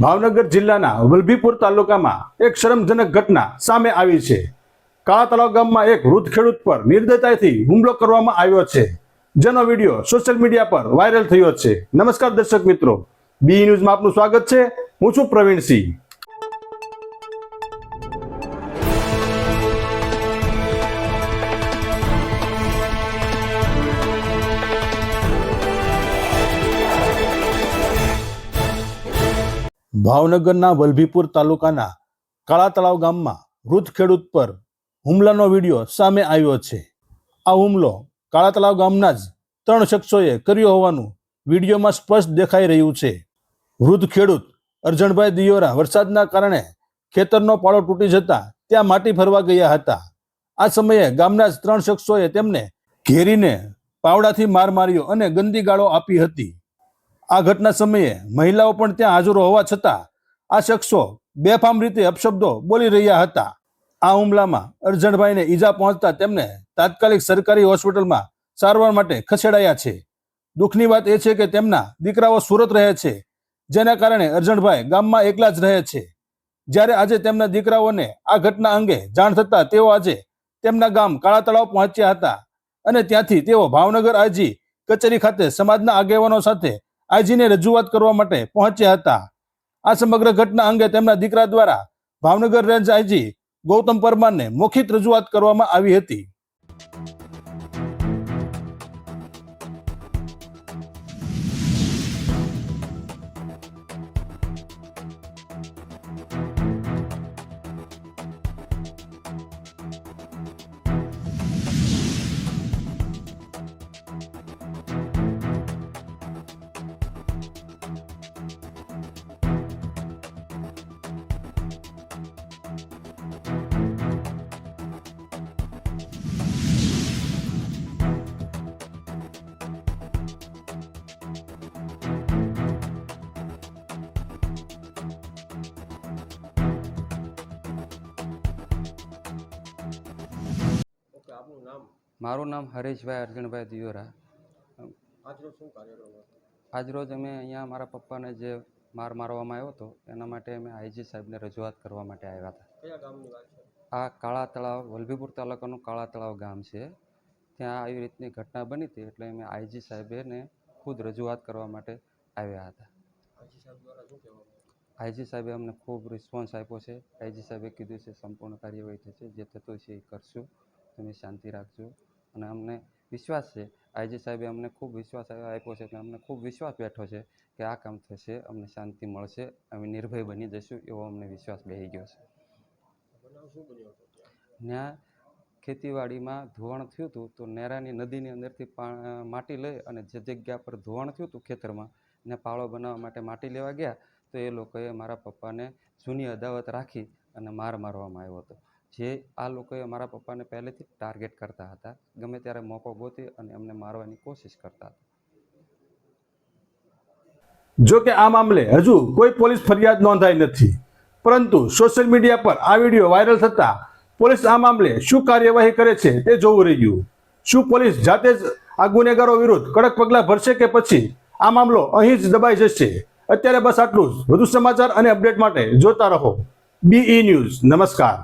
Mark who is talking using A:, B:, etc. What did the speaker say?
A: ભાવનગર જિલ્લાના વલભીપુર તાલુકામાં એક શરમજનક ઘટના સામે આવી છે. કાળા તળાવ ગામમાં એક વૃદ્ધ ખેડૂત પર નિર્દયતાથી હુમલો કરવામાં આવ્યો છે. જેનો વીડિયો સોશિયલ મીડિયા પર વાયરલ થયો છે. નમસ્કાર દર્શક મિત્રો. બી ન્યૂઝમાં આપનું સ્વાગત છે. હું છું પ્રવીણસિંહ. ભાવનગરના વલભીપુર તાલુકાના કાળા તળાવ ગામમાં વૃદ્ધ ખેડૂત પર હુમલાનો વીડિયો સામે આવ્યો છે. આ હુમલો કાળા તળાવ ગામના જ ત્રણ શખ્સોએ કર્યો હોવાનું વિડીયોમાં સ્પષ્ટ દેખાઈ રહ્યું છે. વૃદ્ધ ખેડૂત અરજણભાઈ દિયોરા વરસાદના કારણે ખેતરનો પાળો તૂટી જતા ત્યાં માટી ફરવા ગયા હતા. આ સમયે ગામના જ ત્રણ શખ્સોએ તેમને ઘેરીને પાવડાથી માર માર્યો અને ગંદી ગાળો આપી હતી. આ ઘટના સમયે મહિલાઓ પણ ત્યાં હાજર હોવા છતાં આ શખ્સો બેફામ રીતે અપશબ્દો બોલી રહ્યા હતા. આ હુમલામાં અરજણભાઈને ઈજા પહોંચતા તેમને તાત્કાલિક સરકારી હોસ્પિટલમાં સારવાર માટે ખસેડાયા છે. દુઃખની વાત એ છે કે તેમના દીકરાઓ સુરત રહે છે, જેના કારણે અરજણભાઈ ગામમાં એકલા જ રહે છે. જ્યારે આજે તેમના દીકરાઓને આ ઘટના અંગે જાણ થતાં તેઓ આજે તેમના ગામ કાળા તળાવ પહોંચ્યા હતા અને ત્યાંથી તેઓ ભાવનગર આજી કચેરી ખાતે સમાજના આગેવાનો સાથે આજીને રજૂઆત કરવા માટે પહોંચ્યા હતા. આ સમગ્ર ઘટના અંગે તેમના દીકરા દ્વારા ભાવનગર રેન્જ આઈજી ગૌતમ પરમારને મોખિત રજૂઆત કરવામાં આવી હતી.
B: આપનું નામ?
C: મારું નામ હરેશભાઈ અર્જુનભાઈ દિયોરા.
B: આજરોજ શું કાર્યક્રમ
C: આજરોજ અમે અહીંયા મારા પપ્પાને જે માર મારવામાં આવ્યો હતો એના માટે અમે આઈજી સાહેબને રજૂઆત કરવા માટે આવ્યા હતા.
B: કયા ગામની વાત છે?
C: આ કાળા તળાવ વલભીપુર તાલુકાનું કાળા તળાવ ગામ છે. ત્યાં આવી રીતની ઘટના બની હતી એટલે અમે આઈજી સાહેબને ખુદ રજૂઆત કરવા માટે આવ્યા હતા? આઈજી સાહેબે અમને ખૂબ રિસ્પોન્સ આપ્યો છે. આઈજી સાહેબે કીધું છે સંપૂર્ણ કાર્યવાહી થશે જે થતું છે એ કરશું. તમે શાંતિ રાખજો. અને અમને વિશ્વાસ છે. આઈજી સાહેબે અમને ખૂબ વિશ્વાસ આપ્યો છે કે અમને ખૂબ વિશ્વાસ બેઠો છે કે આ કામ થશે, અમને શાંતિ મળશે, અમે નિર્ભય બની જશું એવો અમને વિશ્વાસ બેસી ગયો છે.
B: ત્યાં
C: ખેતીવાડીમાં ધોવાણ થયું હતું તો નેરાની નદીની અંદરથી માટી લઈ અને જે જગ્યા પર ધોવાણ થયું હતું ખેતરમાં ને પાળો બનાવવા માટે માટી લેવા ગયા તો એ લોકોએ મારા પપ્પાને જૂની અદાવત રાખી અને માર મારવામાં આવ્યો હતો. જે આ લોકોએ મારા પપ્પાને પહેલેથી ટાર્ગેટ કરતા હતા. ગમે ત્યારે મોકો ગોતી અને એમને મારવાની કોશિશ કરતા હતા.
A: જો કે આ મામલે હજુ કોઈ પોલીસ ફરિયાદ નોંધાઈ નથી. પરંતુ સોશિયલ મીડિયા પર આ વીડિયો વાયરલ થતા પોલીસ આ મામલે શું કાર્યવાહી કરે છે તે જોવું રહ્યું શું પોલીસ જાતે જ આ ગુનેગારો વિરુદ્ધ કડક પગલાં ભરશે કે પછી આ મામલો અહીં જ દબાઈ જશે? અત્યારે બસ આટલું જ. વધુ સમાચાર અને અપડેટ માટે જોતા રહો. બીઈ ન્યૂઝ નમસ્કાર.